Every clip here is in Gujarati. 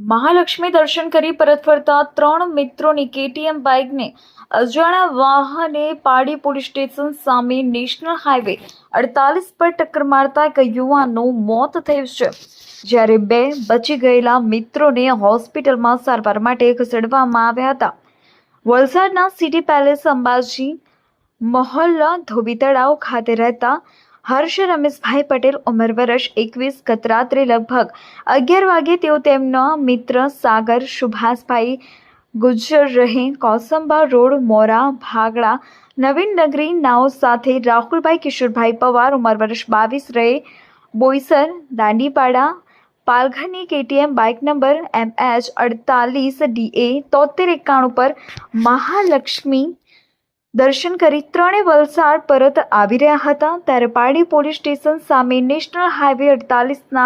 મહાલક્ષ્મી દર્શન કરી પરત ફરતા ત્રણ મિત્રોની કેટીએમ બાઇકને અજાણા વાહને પાડી પોલીસ સ્ટેશન સામે નેશનલ હાઈવે અડતાલીસ પર ટક્કર મારતા એક યુવાનનું મોત થયું છે. જ્યારે બે બચી ગયેલા મિત્રોને હોસ્પિટલમાં સારવાર માટે ખસેડવામાં આવ્યા હતા. વલસાડના સિટી પેલેસ અંબાજી મહોલ્લા ધોબી તળાવ ખાતે રહેતા હર્ષ રમેશભાઈ પટેલ ઉંમર વર્ષ એકવીસ ગત રાત્રે લગભગ અગિયાર વાગે તેઓ તેમના મિત્ર સાગર સુભાષભાઈ ગુજર રહે કોસંબા રોડ મોરા ભાગડા નવીન નગરી નાવ સાથે રાહુલભાઈ કિશોરભાઈ પવાર ઉંમર વર્ષ બાવીસ રહે Boisar દાંડીપાડા પાલઘરની KTM bike number M H અડતાલીસ ડીએ તોતેર એકાણું પર મહાલક્ષ્મી દર્શન કરી ત્રણે વલસાડ પરત આવી રહ્યા હતા. ત્યારે પારડી પોલીસ સ્ટેશન સામે નેશનલ હાઈવે અડતાલીસના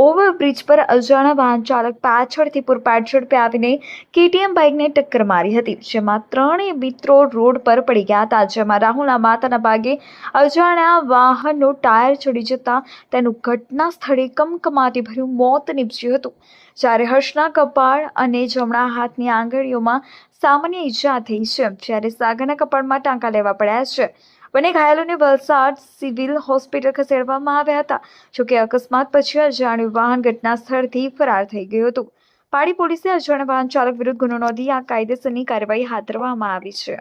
ઓવરબ્રિજ પર અજાણ્યા વાહન ચાલક પાછળથી પૂરપાટ ઝડપે આવીને કેટીએમ બાઇકને ટક્કર મારી હતી, જેમાં ત્રણેય મિત્રો રોડ પર પડી ગયા હતા, જેમાં રાહુલના માતાના ભાગે અજાણ્યા વાહનનો ટાયર ચડી જતા તેનું ઘટના સ્થળે કમકમાટી ભર્યું મોત નીપજ્યું હતું. જ્યારે હર્ષના કપાળ અને જમણા હાથની આંગળીઓમાં સામાન્ય ઈજા થઈ છે. જ્યારે સાગરના કપાળમાં ટાંકા લેવા પડ્યા છે. બંને ઘાયલોને વલસાડ સિવિલ હોસ્પિટલ ખસેડવામાં આવ્યા હતા. જોકે અકસ્માત પછી અજાણ્યું વાહન ઘટના સ્થળથી ફરાર થઈ ગયું હતું. પાડી પોલીસે અજાણ્યા વાહન ચાલક વિરુદ્ધ ગુનો નોંધી આ કાયદેસરની કાર્યવાહી હાથ ધરવામાં આવી છે.